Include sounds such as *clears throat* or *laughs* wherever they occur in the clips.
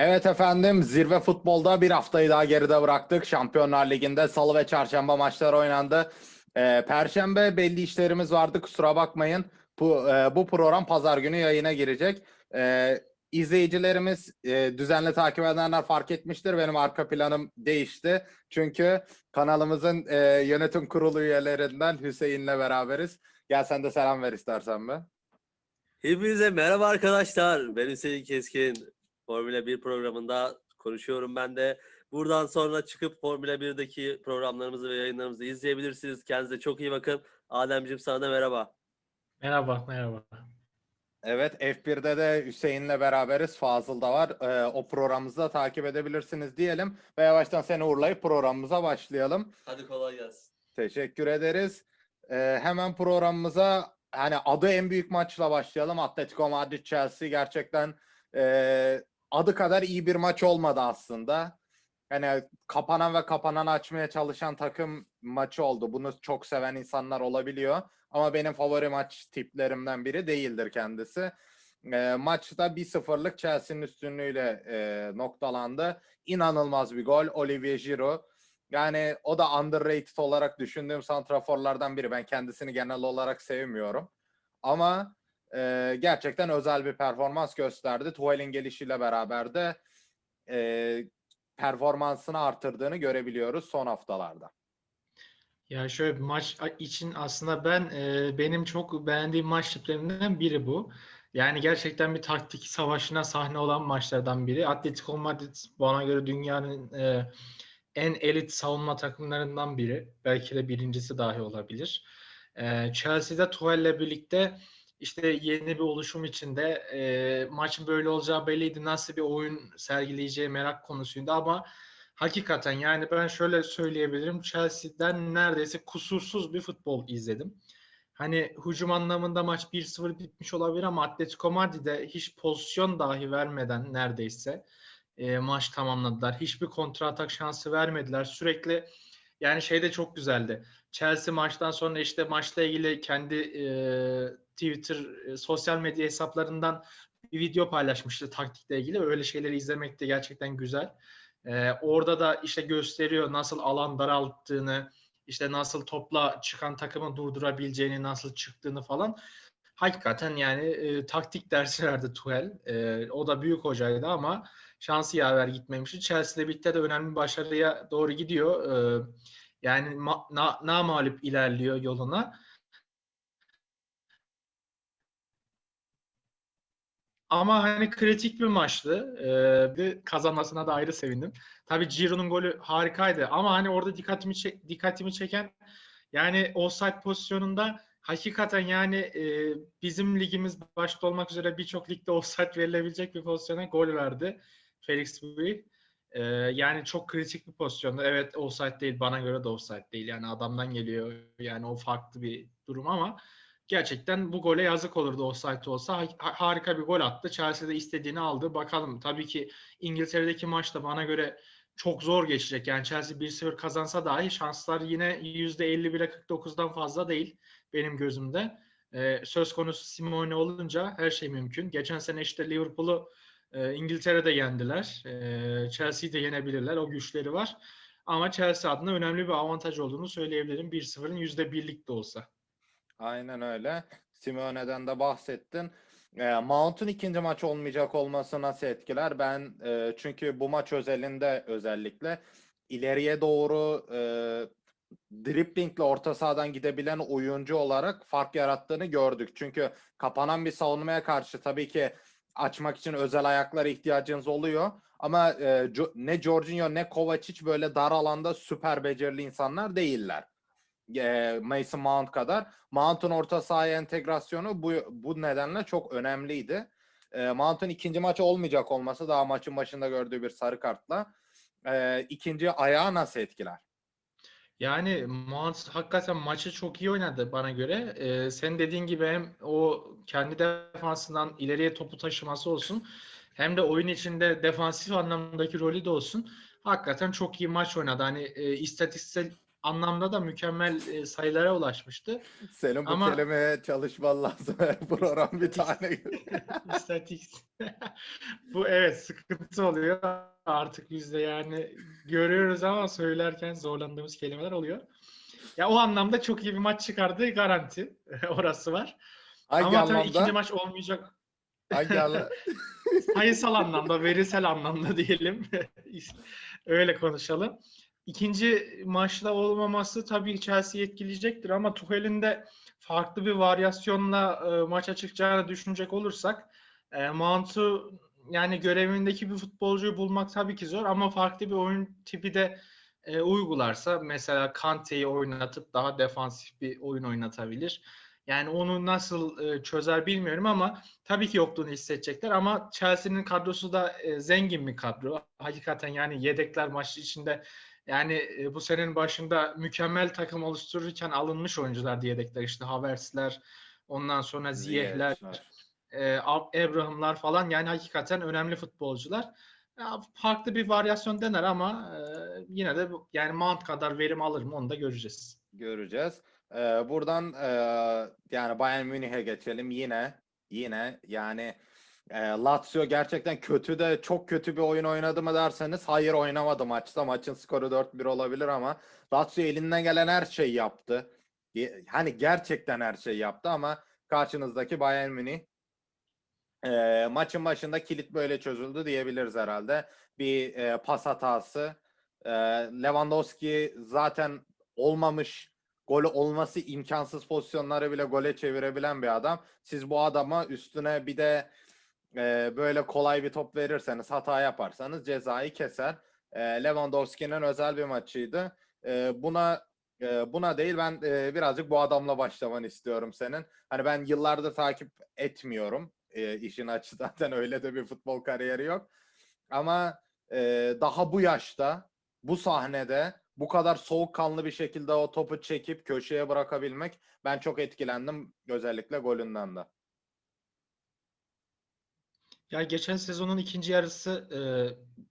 Evet efendim zirve futbolda bir haftayı daha geride bıraktık. Şampiyonlar Ligi'nde salı ve çarşamba maçlar oynandı. Ee, Perşembe belli işlerimiz vardı kusura bakmayın. Bu, e, bu program pazar günü yayına girecek. Ee, izleyicilerimiz e, düzenli takip edenler fark etmiştir. Benim arka planım değişti. Çünkü kanalımızın e, yönetim kurulu üyelerinden Hüseyin'le beraberiz. Gel sen de selam ver istersen be. Hepinize merhaba arkadaşlar. Ben Hüseyin Keskin. Formula 1 programında konuşuyorum ben de. Buradan sonra çıkıp Formula 1'deki programlarımızı ve yayınlarımızı izleyebilirsiniz. Kendinize çok iyi bakın. Ademciğim sana da merhaba. Merhaba, merhaba. Evet F1'de de Hüseyin'le beraberiz. Fazıl da var. Ee, o programımızı da takip edebilirsiniz diyelim. Ve yavaştan seni uğurlayıp programımıza başlayalım. Hadi kolay gelsin. Teşekkür ederiz. Ee, hemen programımıza hani adı en büyük maçla başlayalım. Atletico Madrid Chelsea gerçekten e, adı kadar iyi bir maç olmadı aslında. Hani kapanan ve kapanan açmaya çalışan takım maçı oldu. Bunu çok seven insanlar olabiliyor. Ama benim favori maç tiplerimden biri değildir kendisi. E, maçta 1-0'lık Chelsea'nin üstünlüğüyle e, noktalandı. İnanılmaz bir gol. Olivier Giroud. Yani o da underrated olarak düşündüğüm santraforlardan biri. Ben kendisini genel olarak sevmiyorum. Ama e, gerçekten özel bir performans gösterdi. Tuval'in gelişiyle beraber de e, performansını artırdığını görebiliyoruz son haftalarda. Ya şöyle bir maç için aslında ben e, benim çok beğendiğim maç tiplerinden biri bu. Yani gerçekten bir taktik savaşına sahne olan maçlardan biri. Atletico Madrid bana göre dünyanın e, en elit savunma takımlarından biri. Belki de birincisi dahi olabilir. E, Chelsea'de Tuchel'le birlikte işte yeni bir oluşum içinde e, maçın böyle olacağı belliydi. Nasıl bir oyun sergileyeceği merak konusuydu ama hakikaten yani ben şöyle söyleyebilirim. Chelsea'den neredeyse kusursuz bir futbol izledim. Hani hücum anlamında maç 1-0 bitmiş olabilir ama Atletico Madrid'e hiç pozisyon dahi vermeden neredeyse e, maç tamamladılar. Hiçbir kontra atak şansı vermediler. Sürekli yani şey de çok güzeldi. Chelsea maçtan sonra işte maçla ilgili kendi e, Twitter, e, sosyal medya hesaplarından bir video paylaşmıştı taktikle ilgili. Öyle şeyleri izlemek de gerçekten güzel. E, orada da işte gösteriyor nasıl alan daralttığını, işte nasıl topla çıkan takımı durdurabileceğini, nasıl çıktığını falan. Hakikaten yani e, taktik dersi verdi Tuchel. E, o da büyük hocaydı ama şansı yaver gitmemişti. Chelsea'de birlikte de önemli bir başarıya doğru gidiyor. E, yani ma- na, namalip ilerliyor yoluna. Ama hani kritik bir maçtı. Ee, kazanmasına da ayrı sevindim. Tabii Giroud'un golü harikaydı ama hani orada dikkatimi çek- dikkatimi çeken yani offside pozisyonunda hakikaten yani e, bizim ligimiz başta olmak üzere birçok ligde offside verilebilecek bir pozisyona gol verdi Felix Bui. Ee, yani çok kritik bir pozisyonda. Evet offside değil bana göre de offside değil. Yani adamdan geliyor. Yani o farklı bir durum ama gerçekten bu gole yazık olurdu offside olsa. Ha- harika bir gol attı. Chelsea de istediğini aldı. Bakalım tabii ki İngiltere'deki maç da bana göre çok zor geçecek. Yani Chelsea 1-0 kazansa dahi şanslar yine %51'e 49'dan fazla değil benim gözümde. Ee, söz konusu Simone olunca her şey mümkün. Geçen sene işte Liverpool'u e, İngiltere'de yendiler. E, Chelsea'yi de yenebilirler. O güçleri var. Ama Chelsea adına önemli bir avantaj olduğunu söyleyebilirim. 1-0'ın %1'lik de olsa. Aynen öyle. Simeone'den de bahsettin. E, Mount'un ikinci maç olmayacak olması nasıl etkiler? Ben e, çünkü bu maç özelinde özellikle ileriye doğru e, driblingle orta sahadan gidebilen oyuncu olarak fark yarattığını gördük. Çünkü kapanan bir savunmaya karşı tabii ki açmak için özel ayaklara ihtiyacınız oluyor. Ama e, ne Jorginho ne Kovacic böyle dar alanda süper becerili insanlar değiller e, Mason Mount kadar. Mount'un orta sahaya entegrasyonu bu, bu nedenle çok önemliydi. E, Mount'un ikinci maçı olmayacak olması daha maçın başında gördüğü bir sarı kartla e, ikinci ayağı nasıl etkiler? Yani Mount hakikaten maçı çok iyi oynadı bana göre. Ee, sen dediğin gibi hem o kendi defansından ileriye topu taşıması olsun hem de oyun içinde defansif anlamdaki rolü de olsun. Hakikaten çok iyi maç oynadı. Hani e, istatistiksel anlamda da mükemmel e, sayılara ulaşmıştı. Senin bu Ama- kelimeye çalışman lazım. *laughs* Her program bir tane. *laughs* İstatistik. *laughs* Bu evet sıkıntı oluyor. Artık bizde yani görüyoruz ama söylerken zorlandığımız kelimeler oluyor. Ya o anlamda çok iyi bir maç çıkardı garanti. Orası var. Hangi ama tabii anlamda? ikinci maç olmayacak. Hangi anlamda? sayısal anlamda, verisel anlamda diyelim. Öyle konuşalım. İkinci maçta olmaması tabii Chelsea'yi etkileyecektir ama Tuchel'in de farklı bir varyasyonla e, maça çıkacağını düşünecek olursak e, Mount'u yani görevindeki bir futbolcuyu bulmak tabii ki zor ama farklı bir oyun tipi de e, uygularsa mesela Kante'yi oynatıp daha defansif bir oyun oynatabilir. Yani onu nasıl e, çözer bilmiyorum ama tabii ki yokluğunu hissedecekler ama Chelsea'nin kadrosu da e, zengin bir kadro. Hakikaten yani yedekler maçı içinde yani e, bu senenin başında mükemmel takım oluştururken alınmış oyuncular yedekler işte Havertz'ler ondan sonra Ziyeh'ler, e, Abraham'lar falan yani hakikaten önemli futbolcular. Ya, farklı bir varyasyon dener ama e, yine de yani Mount kadar verim alır mı onu da göreceğiz. göreceğiz. Ee, buradan e, yani Bayern Münih'e geçelim yine yine yani e, Lazio gerçekten kötü de çok kötü bir oyun oynadı mı derseniz hayır oynamadı maçta. Maçın skoru 4-1 olabilir ama Lazio elinden gelen her şeyi yaptı. Hani gerçekten her şeyi yaptı ama karşınızdaki Bayern Münih e, maçın başında kilit böyle çözüldü diyebiliriz herhalde. Bir e, pas hatası. E, Lewandowski zaten olmamış golü olması imkansız pozisyonları bile gole çevirebilen bir adam. Siz bu adama üstüne bir de e, böyle kolay bir top verirseniz hata yaparsanız cezayı keser. E, Lewandowski'nin özel bir maçıydı. E, buna e, buna değil ben e, birazcık bu adamla başlamanı istiyorum senin. Hani ben yıllardır takip etmiyorum. E, işin açı *laughs* zaten öyle de bir futbol kariyeri yok. Ama e, daha bu yaşta bu sahnede bu kadar soğukkanlı bir şekilde o topu çekip köşeye bırakabilmek ben çok etkilendim özellikle golünden de. Ya geçen sezonun ikinci yarısı e,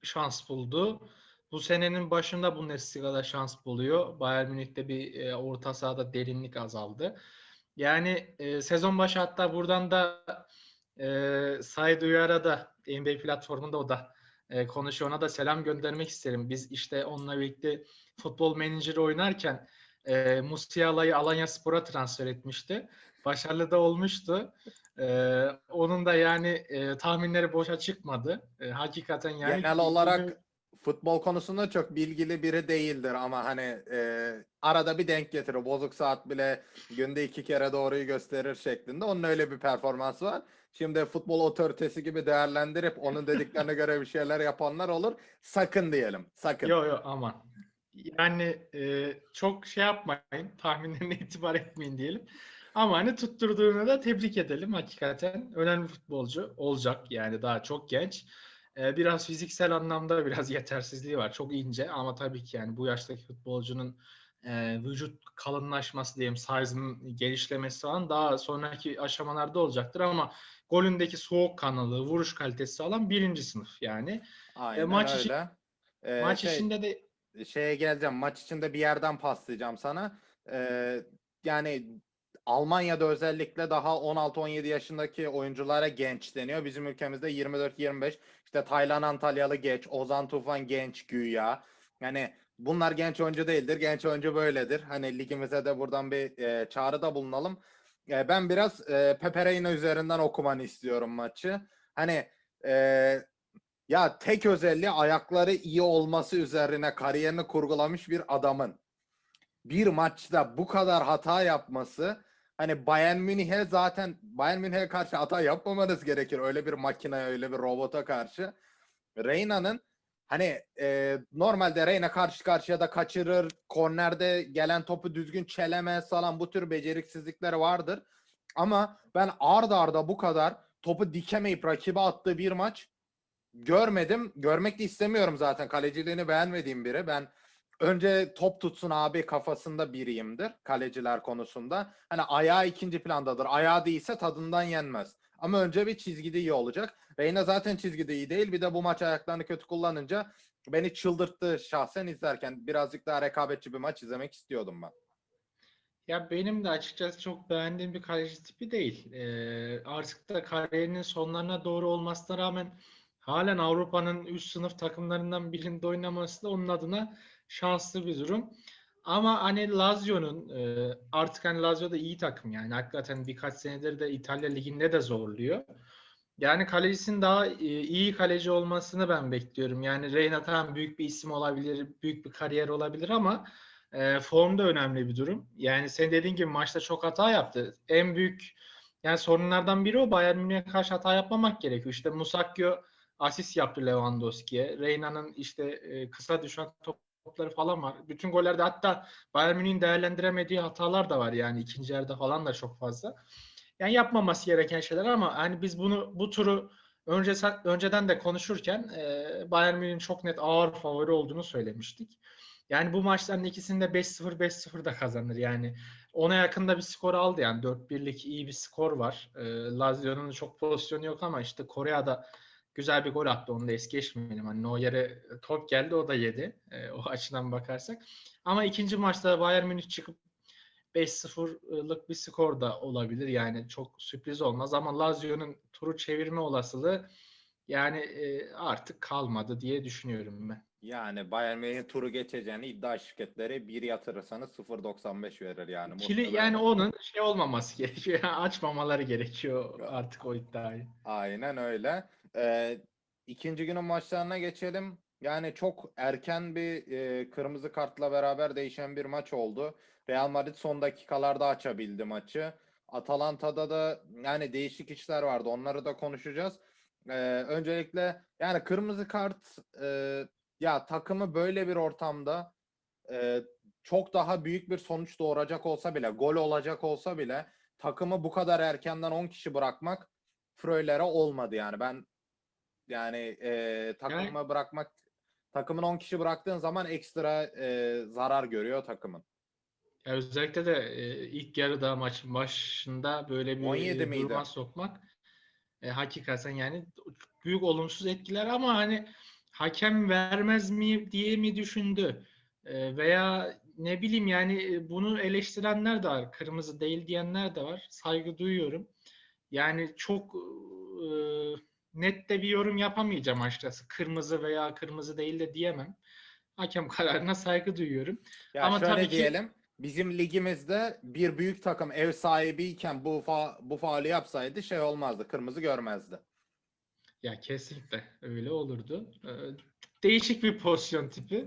şans buldu. Bu senenin başında Bundesliga'da şans buluyor. Bayern Münih'te bir e, orta sahada derinlik azaldı. Yani e, sezon başı hatta buradan da e, Said Uyar'a da NBA platformunda o da e, konuşuyor. Ona da selam göndermek isterim. Biz işte onunla birlikte futbol menajeri oynarken e, Musiala'yı Alanya Spor'a transfer etmişti. Başarılı da olmuştu. Ee, onun da yani e, tahminleri boşa çıkmadı. E, hakikaten yani Genel olarak futbol konusunda çok bilgili biri değildir ama hani e, arada bir denk getirir. Bozuk saat bile günde iki kere doğruyu gösterir şeklinde. Onun öyle bir performansı var. Şimdi futbol otoritesi gibi değerlendirip onun *laughs* dediklerine göre bir şeyler yapanlar olur. Sakın diyelim. Sakın. Yok yok aman. Yani e, çok şey yapmayın. Tahminlerine *laughs* itibar etmeyin diyelim. Ama hani tutturduğunu da tebrik edelim. Hakikaten önemli futbolcu olacak. Yani daha çok genç. E, biraz fiziksel anlamda biraz *laughs* yetersizliği var. Çok ince ama tabii ki yani bu yaştaki futbolcunun e, vücut kalınlaşması diyeyim, size'ın genişlemesi falan daha sonraki aşamalarda olacaktır ama golündeki soğukkanlılığı, vuruş kalitesi falan birinci sınıf yani. Aynen maç için- öyle. E, Maç şey- içinde de şeye geleceğim. Maç içinde bir yerden paslayacağım sana. Ee, yani Almanya'da özellikle daha 16-17 yaşındaki oyunculara genç deniyor. Bizim ülkemizde 24-25. İşte Taylan Antalyalı genç, Ozan Tufan genç güya. Yani bunlar genç oyuncu değildir. Genç oyuncu böyledir. Hani ligimize de buradan bir e, çağrıda bulunalım. E, ben biraz e, Pepe Reina üzerinden okumanı istiyorum maçı. Hani e, ya tek özelliği ayakları iyi olması üzerine kariyerini kurgulamış bir adamın bir maçta bu kadar hata yapması hani Bayern Münih'e zaten Bayern Münih'e karşı hata yapmamanız gerekir. Öyle bir makineye, öyle bir robota karşı. Reyna'nın hani e, normalde Reyna karşı karşıya da kaçırır. Kornerde gelen topu düzgün çelemez falan bu tür beceriksizlikleri vardır. Ama ben ard arda bu kadar topu dikemeyip rakibe attığı bir maç görmedim. Görmek de istemiyorum zaten. Kaleciliğini beğenmediğim biri. Ben önce top tutsun abi kafasında biriyimdir kaleciler konusunda. Hani ayağı ikinci plandadır. Ayağı değilse tadından yenmez. Ama önce bir çizgide iyi olacak. Reyna zaten çizgide iyi değil. Bir de bu maç ayaklarını kötü kullanınca beni çıldırttı şahsen izlerken. Birazcık daha rekabetçi bir maç izlemek istiyordum ben. Ya benim de açıkçası çok beğendiğim bir kaleci tipi değil. Ee, artık da kariyerinin sonlarına doğru olmasına rağmen halen Avrupa'nın üst sınıf takımlarından birinde oynaması da onun adına şanslı bir durum. Ama hani Lazio'nun e, artık hani Lazio da iyi takım yani hakikaten birkaç senedir de İtalya Ligi'nde de zorluyor. Yani kalecisinin daha e, iyi kaleci olmasını ben bekliyorum. Yani Reina tamam büyük bir isim olabilir, büyük bir kariyer olabilir ama e, form da önemli bir durum. Yani sen dediğin gibi maçta çok hata yaptı. En büyük yani sorunlardan biri o Bayern Münih'e karşı hata yapmamak gerekiyor. İşte Musakio asist yaptı Lewandowski'ye. Reyna'nın işte e, kısa düşen topları falan var. Bütün gollerde hatta Bayern Münih'in değerlendiremediği hatalar da var yani ikinci yarıda falan da çok fazla. Yani yapmaması gereken şeyler ama hani biz bunu bu turu önce önceden de konuşurken e, Bayern Münih'in çok net ağır favori olduğunu söylemiştik. Yani bu maçların ikisinde 5-0 5-0 da kazanır. Yani ona yakında bir skor aldı yani 4-1'lik iyi bir skor var. E, Lazio'nun çok pozisyonu yok ama işte Kore'de güzel bir gol attı. Onu da es geçmeyelim. Hani o yere top geldi o da yedi. E, o *laughs* açıdan bakarsak. Ama ikinci maçta Bayern Münih çıkıp 5-0'lık bir skor da olabilir. Yani çok sürpriz olmaz ama Lazio'nun turu çevirme olasılığı yani e, artık kalmadı diye düşünüyorum ben. Yani Bayern Münih'in turu geçeceğini iddia şirketleri bir yatırırsanız 0.95 verir yani. Kili, Muhtemelen. yani onun şey olmaması *laughs* gerekiyor. Açmamaları gerekiyor artık o iddiayı. Aynen öyle. Ee, ikinci günün maçlarına geçelim. Yani çok erken bir e, kırmızı kartla beraber değişen bir maç oldu. Real Madrid son dakikalarda açabildi maçı. Atalanta'da da yani değişik işler vardı. Onları da konuşacağız. Ee, öncelikle yani kırmızı kart e, ya takımı böyle bir ortamda e, çok daha büyük bir sonuç doğuracak olsa bile, gol olacak olsa bile takımı bu kadar erkenden 10 kişi bırakmak Freuler'e olmadı yani. Ben yani e, takımı bırakmak takımın 10 kişi bıraktığın zaman ekstra e, zarar görüyor takımın. Ya özellikle de e, ilk yarıda maçın başında böyle bir 17 e, duruma sokmak e, hakikaten yani büyük olumsuz etkiler ama hani hakem vermez mi diye mi düşündü? E, veya ne bileyim yani e, bunu eleştirenler de var. Kırmızı değil diyenler de var. Saygı duyuyorum. Yani çok e, net de bir yorum yapamayacağım açıkçası. Kırmızı veya kırmızı değil de diyemem. Hakem *laughs* kararına saygı duyuyorum. Ya Ama şöyle tabii ki- diyelim. Bizim ligimizde bir büyük takım ev sahibiyken bu fa bu faali yapsaydı şey olmazdı. Kırmızı görmezdi. Ya kesinlikle öyle olurdu. Ee, Değişik bir pozisyon tipi.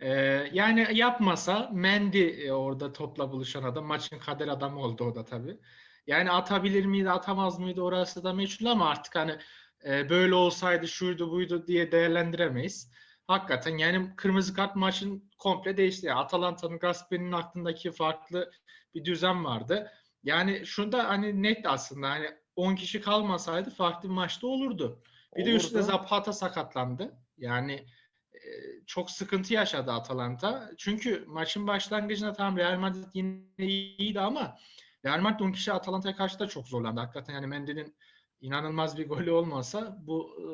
Ee, yani yapmasa Mendy e, orada topla buluşan adam maçın kader adamı oldu o da tabii. Yani atabilir miydi atamaz mıydı orası da meçhul ama artık hani e, böyle olsaydı şuydu buydu diye değerlendiremeyiz. Hakikaten yani kırmızı kart maçın komple değişti. Yani Atalanta'nın Gasper'in aklındaki farklı bir düzen vardı. Yani şunda hani net aslında hani 10 kişi kalmasaydı farklı bir maçta olurdu. Bir de üstüne Olurdu. Zapata sakatlandı. Yani e, çok sıkıntı yaşadı Atalanta. Çünkü maçın başlangıcında tam Real Madrid yine iyiydi ama Real Madrid 10 kişi Atalanta'ya karşı da çok zorlandı. Hakikaten yani Mendy'nin inanılmaz bir golü olmasa bu e,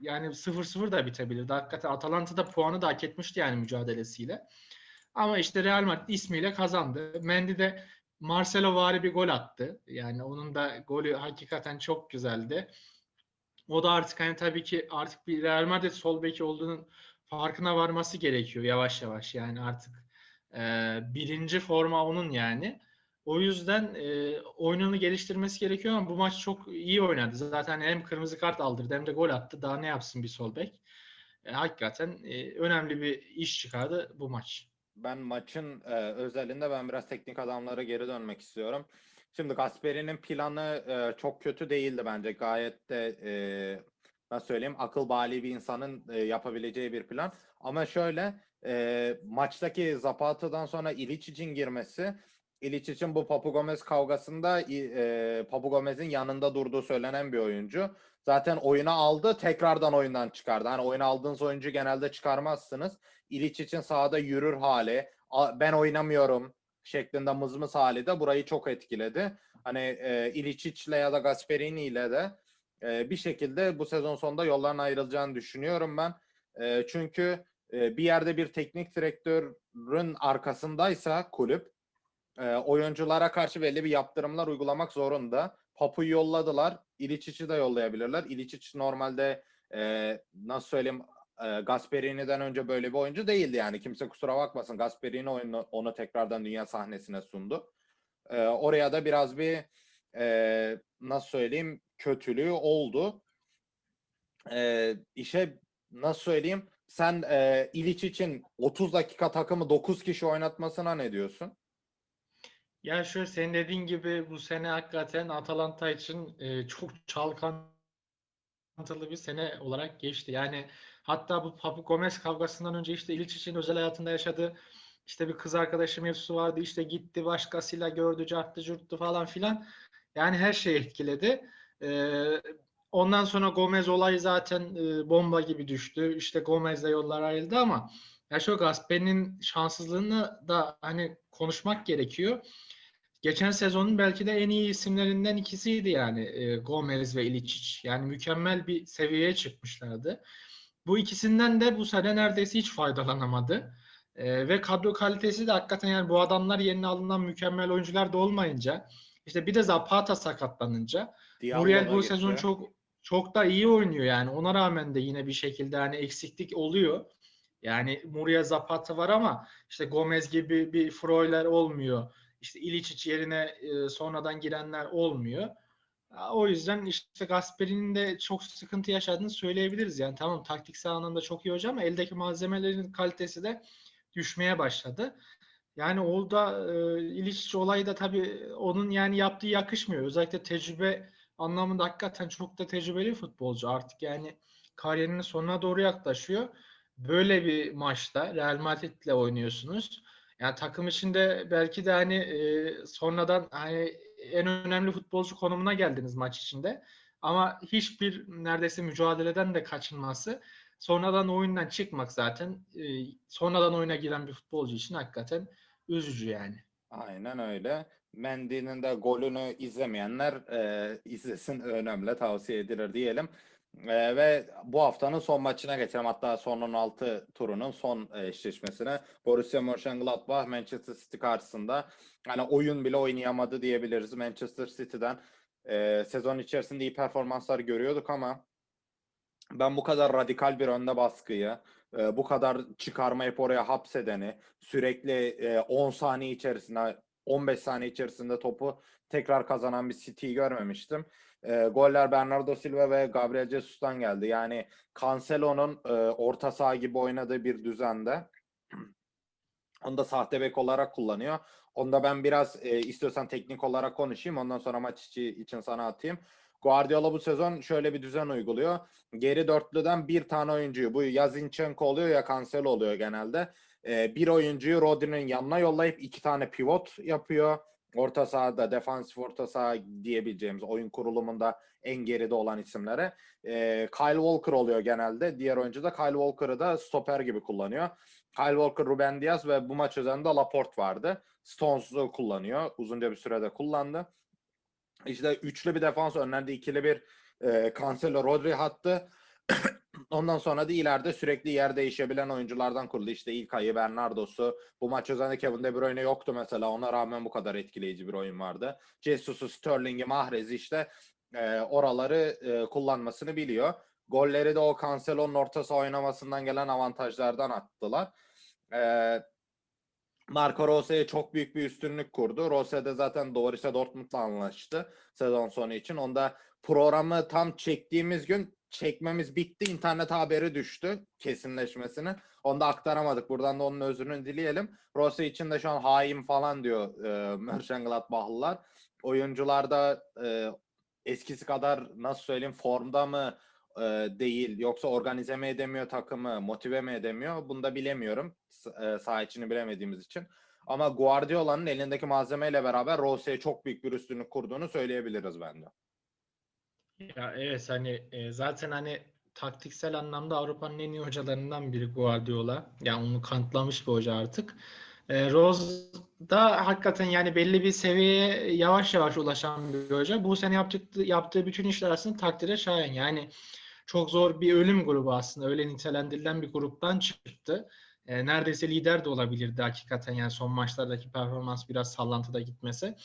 yani 0-0 da bitebilirdi. Hakikaten Atalanta da puanı da hak etmişti yani mücadelesiyle. Ama işte Real Madrid ismiyle kazandı. Mendy de Marcelo vari bir gol attı. Yani onun da golü hakikaten çok güzeldi. O da artık hani tabii ki artık bir Real Madrid sol beki olduğunun farkına varması gerekiyor yavaş yavaş. Yani artık e, birinci forma onun yani. O yüzden e, oyununu geliştirmesi gerekiyor ama bu maç çok iyi oynadı. Zaten hem kırmızı kart aldırdı hem de gol attı. Daha ne yapsın bir sol bek? E, hakikaten e, önemli bir iş çıkardı bu maç. Ben maçın e, özelinde ben biraz teknik adamlara geri dönmek istiyorum. Şimdi Gasperi'nin planı e, çok kötü değildi bence. Gayet de e, nasıl söyleyeyim akıl bali bir insanın e, yapabileceği bir plan. Ama şöyle e, maçtaki Zapata'dan sonra İliçic'in girmesi İliç için bu Papu Gomez kavgasında e, Papu Gomez'in yanında durduğu söylenen bir oyuncu. Zaten oyuna aldı, tekrardan oyundan çıkardı. Hani oyuna aldığınız oyuncu genelde çıkarmazsınız. İliç için sahada yürür hali. "A- Ben oynamıyorum. şeklinde mızmız hali de burayı çok etkiledi. Hani e, İliçiç'le ya da Gasperini ile de e, bir şekilde bu sezon sonunda yolların ayrılacağını düşünüyorum ben. E, çünkü e, bir yerde bir teknik direktörün arkasındaysa kulüp e, oyunculara karşı belli bir yaptırımlar uygulamak zorunda. Papu'yu yolladılar. İliçic'i de yollayabilirler. İliçic normalde e, nasıl söyleyeyim e, Gasperini'den önce böyle bir oyuncu değildi yani. Kimse kusura bakmasın. Gasperini oyunu, onu tekrardan dünya sahnesine sundu. E, oraya da biraz bir e, nasıl söyleyeyim kötülüğü oldu. E, işe nasıl söyleyeyim sen e, İliç için 30 dakika takımı 9 kişi oynatmasına ne diyorsun? Ya şöyle senin dediğin gibi bu sene hakikaten Atalanta için e, çok çalkantılı bir sene olarak geçti. Yani hatta bu Papu Gomez kavgasından önce işte İliç için özel hayatında yaşadığı işte bir kız arkadaşı mevzusu vardı. İşte gitti başkasıyla gördü, carttı, curttu falan filan. Yani her şey etkiledi. Ee, ondan sonra Gomez olayı zaten e, bomba gibi düştü. İşte Gomez'le yollar ayrıldı ama ya şu Gasper'in şanssızlığını da hani konuşmak gerekiyor. Geçen sezonun belki de en iyi isimlerinden ikisiydi yani e, Gomez ve İličić. Yani mükemmel bir seviyeye çıkmışlardı. Bu ikisinden de bu sene neredeyse hiç faydalanamadı. E, ve kadro kalitesi de hakikaten yani bu adamlar yerine alınan mükemmel oyuncular da olmayınca işte bir de Zapata sakatlanınca Muriel bu gitti. sezon çok çok da iyi oynuyor yani. Ona rağmen de yine bir şekilde hani eksiklik oluyor. Yani Muriel Zapata var ama işte Gomez gibi bir Freuler olmuyor. İşte İličić yerine e, sonradan girenler olmuyor. O yüzden işte Gasperini'nin de çok sıkıntı yaşadığını söyleyebiliriz. Yani tamam taktiksel anlamda çok iyi hoca ama eldeki malzemelerin kalitesi de düşmeye başladı. Yani orada e, İličić olayı da tabii onun yani yaptığı yakışmıyor. Özellikle tecrübe anlamında hakikaten çok da tecrübeli futbolcu. Artık yani kariyerinin sonuna doğru yaklaşıyor. Böyle bir maçta Real Madrid'le oynuyorsunuz. Yani takım içinde belki de hani e, sonradan hani en önemli futbolcu konumuna geldiniz maç içinde. Ama hiçbir neredeyse mücadeleden de kaçınması sonradan oyundan çıkmak zaten e, sonradan oyuna giren bir futbolcu için hakikaten üzücü yani. Aynen öyle. Mendy'nin de golünü izlemeyenler e, izlesin *laughs* önemli tavsiye edilir diyelim. E, ve bu haftanın son maçına geçelim. Hatta son 16 turunun son e, eşleşmesine. Borussia Mönchengladbach Manchester City karşısında. Hani oyun bile oynayamadı diyebiliriz. Manchester City'den e, sezon içerisinde iyi performanslar görüyorduk ama ben bu kadar radikal bir önde baskıyı, e, bu kadar çıkarmayıp oraya hapsedeni, sürekli e, 10 saniye içerisinde, 15 saniye içerisinde topu tekrar kazanan bir City'yi görmemiştim. E, goller Bernardo Silva ve Gabriel Jesus'tan geldi. Yani Cancelo'nun e, orta saha gibi oynadığı bir düzende *clears throat* onu da sahte bek olarak kullanıyor. Onda ben biraz e, istiyorsan teknik olarak konuşayım. Ondan sonra maç içi, için sana atayım. Guardiola bu sezon şöyle bir düzen uyguluyor. Geri dörtlüden bir tane oyuncuyu, bu ya Zinchenko oluyor ya Cancelo oluyor genelde. Ee, bir oyuncuyu Rodri'nin yanına yollayıp iki tane pivot yapıyor. Orta sahada, defansif orta saha diyebileceğimiz oyun kurulumunda en geride olan isimlere. Ee, Kyle Walker oluyor genelde. Diğer oyuncu da Kyle Walker'ı da stoper gibi kullanıyor. Kyle Walker, Ruben Diaz ve bu maç üzerinde Laporte vardı. Stones'u kullanıyor. Uzunca bir sürede kullandı. İşte üçlü bir defans önlerinde ikili bir e, Cancelo Rodri hattı. Ondan sonra da ileride sürekli yer değişebilen oyunculardan kuruldu. İşte ilk ayı Bernardo'su. Bu maç üzerinde Kevin De Bruyne yoktu mesela. Ona rağmen bu kadar etkileyici bir oyun vardı. Jesus'u, Sterling'i, Mahrez'i işte e, oraları e, kullanmasını biliyor. Golleri de o Cancelo'nun orta saha oynamasından gelen avantajlardan attılar. E, Marco Rose'ye çok büyük bir üstünlük kurdu. Rose de zaten Borussia Dortmund'la anlaştı sezon sonu için. Onda programı tam çektiğimiz gün çekmemiz bitti. İnternet haberi düştü kesinleşmesini. Onu da aktaramadık. Buradan da onun özrünü dileyelim. Rose için de şu an hain falan diyor e, Mönchengladbachlılar. Oyuncular da e, eskisi kadar nasıl söyleyeyim formda mı e, değil yoksa organize mi edemiyor takımı, motive mi edemiyor bunu da bilemiyorum. E, saha içini bilemediğimiz için. Ama Guardiola'nın elindeki malzemeyle beraber Rose'ye çok büyük bir üstünlük kurduğunu söyleyebiliriz bence. Ya evet hani e, zaten hani taktiksel anlamda Avrupa'nın en iyi hocalarından biri Guardiola. Yani onu kanıtlamış bir hoca artık. E, Rose da hakikaten yani belli bir seviyeye yavaş yavaş ulaşan bir hoca. Bu sene yaptığı, yaptığı bütün işler aslında takdire şayan. Yani çok zor bir ölüm grubu aslında. Öyle nitelendirilen bir gruptan çıktı. E, neredeyse lider de olabilirdi hakikaten yani son maçlardaki performans biraz sallantıda gitmese.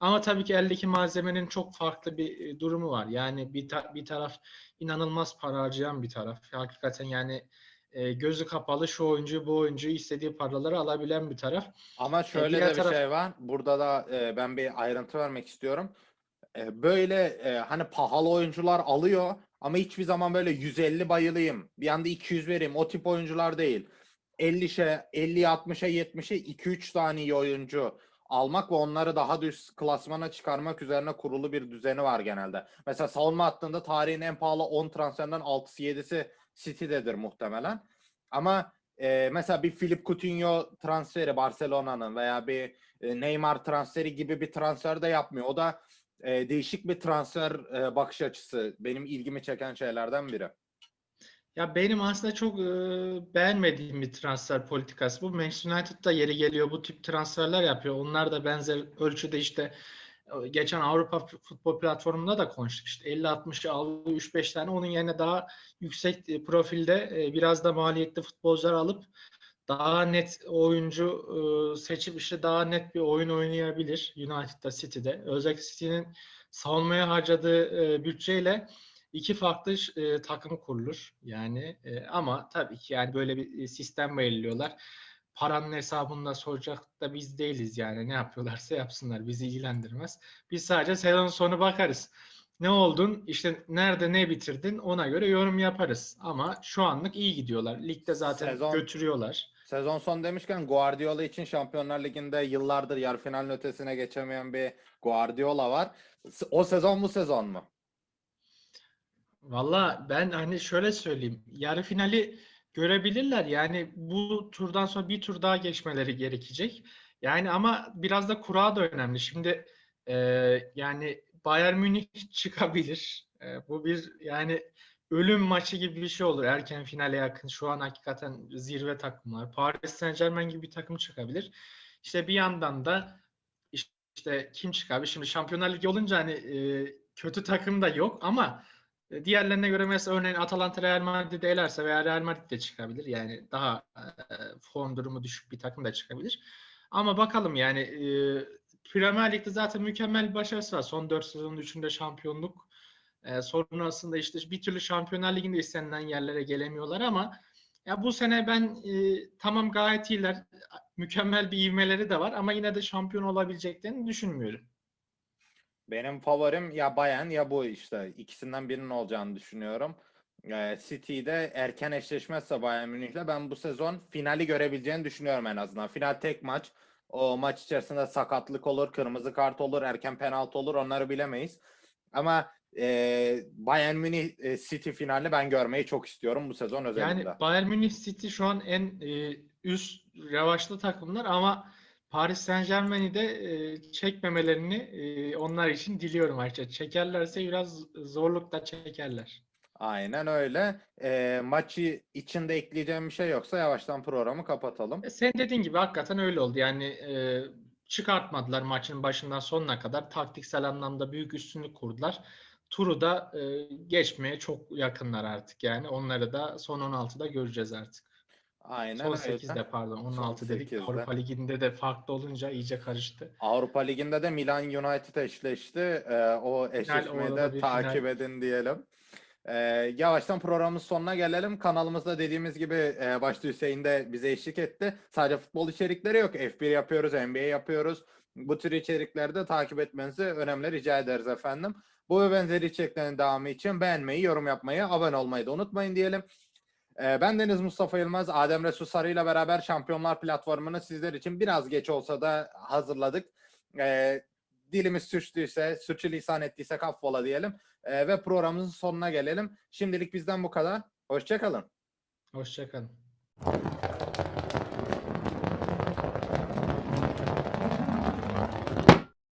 Ama tabii ki eldeki malzemenin çok farklı bir e, durumu var. Yani bir, ta- bir taraf inanılmaz para harcayan bir taraf. Hakikaten yani e, gözü kapalı şu oyuncu bu oyuncuyu istediği paraları alabilen bir taraf. Ama şöyle diğer de bir taraf- şey var. Burada da e, ben bir ayrıntı vermek istiyorum. E, böyle e, hani pahalı oyuncular alıyor ama hiçbir zaman böyle 150 bayılayım. Bir anda 200 vereyim. O tip oyuncular değil. 50'şe, 50'ye, 60'a, 70'e 2-3 tane iyi oyuncu almak ve onları daha düz klasmana çıkarmak üzerine kurulu bir düzeni var genelde. Mesela savunma hattında tarihin en pahalı 10 transferinden 6'sı 7'si City'dedir muhtemelen. Ama e, mesela bir Philip Coutinho transferi Barcelona'nın veya bir e, Neymar transferi gibi bir transfer de yapmıyor. O da e, değişik bir transfer e, bakış açısı. Benim ilgimi çeken şeylerden biri. Ya benim aslında çok e, beğenmediğim bir transfer politikası bu. Manchester United da yeri geliyor bu tip transferler yapıyor. Onlar da benzer ölçüde işte geçen Avrupa Futbol Platformu'nda da konuştuk. İşte 50-60'ı alıyor 3-5 tane onun yerine daha yüksek profilde biraz da maliyetli futbolcular alıp daha net oyuncu seçip işte daha net bir oyun oynayabilir United'da City'de. Özellikle City'nin savunmaya harcadığı bütçeyle iki farklı e, takım kurulur yani e, ama tabii ki yani böyle bir e, sistem belirliyorlar. Paranın hesabını da soracak da biz değiliz yani ne yapıyorlarsa yapsınlar bizi ilgilendirmez. Biz sadece sezon sonu bakarız. Ne oldun işte nerede ne bitirdin ona göre yorum yaparız. Ama şu anlık iyi gidiyorlar. Ligde zaten Sezon- götürüyorlar. Sezon son demişken Guardiola için Şampiyonlar Ligi'nde yıllardır yarı finalin ötesine geçemeyen bir Guardiola var. O sezon bu sezon mu? Valla ben hani şöyle söyleyeyim. Yarı finali görebilirler. Yani bu turdan sonra bir tur daha geçmeleri gerekecek. Yani ama biraz da kura da önemli. Şimdi e, yani Bayern Münih *laughs* çıkabilir. E, bu bir yani ölüm maçı gibi bir şey olur erken finale yakın. Şu an hakikaten zirve takımlar. Paris Saint-Germain gibi bir takım çıkabilir. İşte bir yandan da işte kim çıkabilir? Şimdi Şampiyonlar Ligi olunca hani e, kötü takım da yok ama Diğerlerine göre mesela örneğin Atalanta Real Madrid'i elerse veya Real Madrid de çıkabilir. Yani daha e, form durumu düşük bir takım da çıkabilir. Ama bakalım yani e, Premier Lig'de zaten mükemmel bir başarısı var. Son 4 sezonun 3'ünde şampiyonluk. E, sonrasında işte bir türlü Şampiyonlar Ligi'nde istenilen yerlere gelemiyorlar ama ya bu sene ben e, tamam gayet iyiler. Mükemmel bir ivmeleri de var ama yine de şampiyon olabileceklerini düşünmüyorum. Benim favorim ya Bayern ya bu işte. ikisinden birinin olacağını düşünüyorum. Ee, City'de erken eşleşmezse Bayern Münih'le ben bu sezon finali görebileceğini düşünüyorum en azından. Final tek maç. O maç içerisinde sakatlık olur, kırmızı kart olur, erken penaltı olur onları bilemeyiz. Ama e, Bayern Münih e, City finalini ben görmeyi çok istiyorum bu sezon özellikle. Yani Bayern Münih City şu an en e, üst revaçlı takımlar ama Paris Saint-Germain'i de e, çekmemelerini e, onlar için diliyorum ayrıca. Çekerlerse biraz zorlukla çekerler. Aynen öyle. E, maçı içinde ekleyeceğim bir şey yoksa yavaştan programı kapatalım. E, sen dediğin gibi hakikaten öyle oldu. Yani e, çıkartmadılar maçın başından sonuna kadar. Taktiksel anlamda büyük üstünlük kurdular. Turu da e, geçmeye çok yakınlar artık yani. Onları da son 16'da göreceğiz artık. Aynen Son öyle. 8'de pardon 16 dedik. 8'de. Avrupa Ligi'nde de farklı olunca iyice karıştı. Avrupa Ligi'nde de Milan United eşleşti. Ee, o eşleşmeyi de takip final. edin diyelim. Ee, yavaştan programın sonuna gelelim. Kanalımızda dediğimiz gibi e, başta Hüseyin de bize eşlik etti. Sadece futbol içerikleri yok. F1 yapıyoruz, NBA yapıyoruz. Bu tür içerikleri de takip etmenizi önemli rica ederiz efendim. Bu ve benzeri içeriklerin devamı için beğenmeyi, yorum yapmayı, abone olmayı da unutmayın diyelim. Ee, ben Deniz Mustafa Yılmaz, Adem Resul Sarı ile beraber Şampiyonlar platformunu sizler için biraz geç olsa da hazırladık. Ee, dilimiz sürçtüyse, sürçülisan ettiyse affola diyelim. Ee, ve programımızın sonuna gelelim. Şimdilik bizden bu kadar. Hoşçakalın. Hoşçakalın.